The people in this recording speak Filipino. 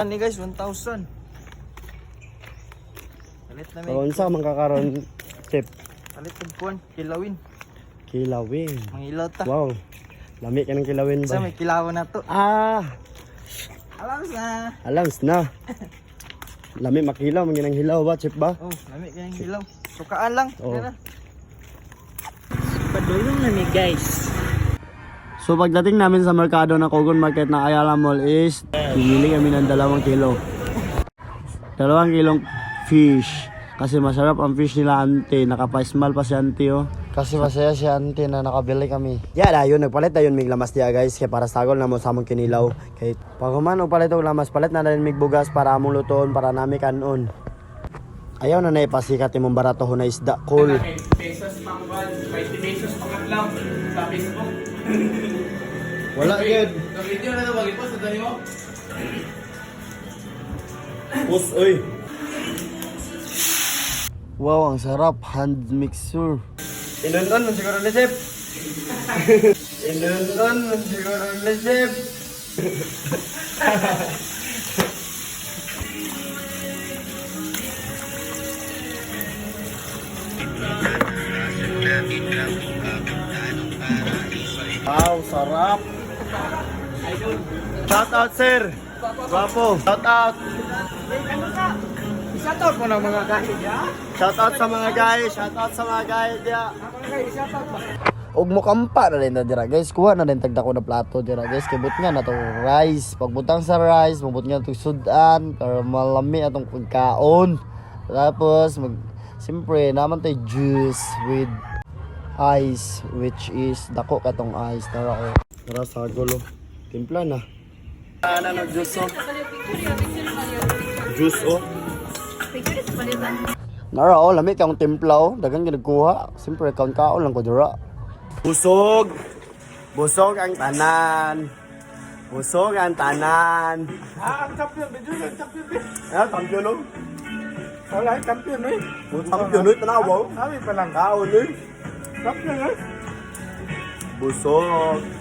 Ano guys, 1,000. Palit na may, So, unsa man kakaron chip palit ng kuwan, kilawin. kilawin. Mangilaw ta. Wow. Lami ka ng kilawin Sa ba? may kilawan na to. Ah, Alam na. alams na. Lami makilaw, man ginang hilaw ba, chip ba? Oh, lami kayang hilaw. Sukaan lang. Oo. Yan na. Padulong na mi guys. So pagdating namin sa merkado ng Kogon Market na Ayala Mall is bumili kami ng dalawang kilo. Dalawang kilong fish. Kasi masarap ang fish nila ante. Nakapa-smile pa si ante oh. Kasi masaya si ante na nakabili kami. Yeah, da yun. Nagpalit na yun mig lamas diya guys. Kaya para sa agol na mo sa among kinilaw. Kaya pag human o palit og lamas, palit na rin mig bugas para among lutoon para nami kanon. Ayaw na na ipasikat imong barato na isda. Cool. 20 pesos pang one, 20 pesos pang adlaw sa Facebook. Wala yun. Ang video na ito, mag-post na mo. Bus, oy. Wow, ang sarap. Hand mixer. Inunun mo siguro ni Chef. Inunun mo siguro ni Chef. Wow, sarap. Shout out, sir. Guwapo. Shout out. Shoutout mo ng mga ya. Shout out sa mga guys, shout out sa mga guys dia. Og mo kampa na rin na dira guys, kuha na rin tagda ko na plato dira guys, kay but nga na to rice. Pagbutang sa rice, mabut nga to sudan para malami atong pagkaon. Tapos mag Siyempre, naman tayo juice with ice, which is dako katong ice. Tara ko. Tara sa gulo. Timpla na. Ano na juice oh? Juice oh. Nara oh, lamig kang timpla oh. Dagang ginagkuha. Siyempre, kaon kaon lang ko dira. Busog. Busog ang tanan. Busog ang tanan. Ah, ang champion, medyo yung champion. Ah, kampiyon oh. Wala, champion eh. Kampiyon oh, tanawa oh. Sabi pa lang, Kaon eh. Champion eh. Busog.